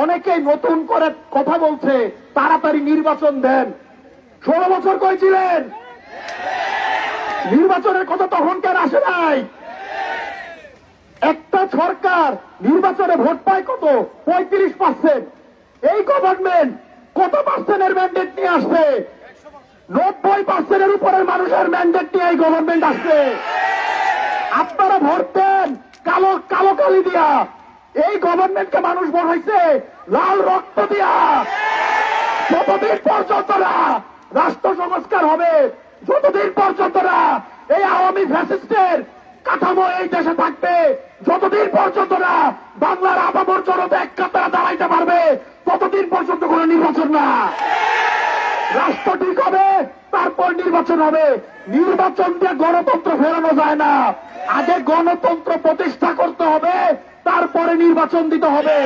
অনেকেই নতুন করে কথা বলছে, তাড়াতাড়ি নির্বাচন দেন। ষোলো বছর করেছিলেন। নির্বাচনের কথা তখন কেন আসে নাই? একটা সরকার নির্বাচনে ভোট পায় কত? পঁয়ত্রিশ পার্সেন্ট। এই গভর্নমেন্ট কত পার্সেন্টের ম্যান্ডেট নিয়ে আসছে? নব্বই পার্সেন্টের উপরের মানুষের ম্যান্ডেট নিয়ে এই গভর্নমেন্ট আসছে। আপনারা ভোট দেন, কালো কালো কালি দিয়া। এই গভর্নমেন্টকে মানুষ হয়েছে লাল রক্ত দিয়া। যতদিন পর্যন্ত না রাষ্ট্র সংস্কার হবে, যতদিন পর্যন্ত না এই আওয়ামী ফ্যাসিস্টের কাঠামো এই দেশে থাকবে, যতদিন পর্যন্ত না বাংলার আপামর জনতা এক কাতারা দাঁড়াইতে পারবে, ততদিন পর্যন্ত কোনো নির্বাচন না। রাষ্ট্র ঠিক হবে, তারপর নির্বাচন হবে। নির্বাচন দিয়ে গণতন্ত্র ফেরানো যায় না। আগে গণতন্ত্র প্রতিষ্ঠা করতে হবে নির্বাচন দিতে হবে।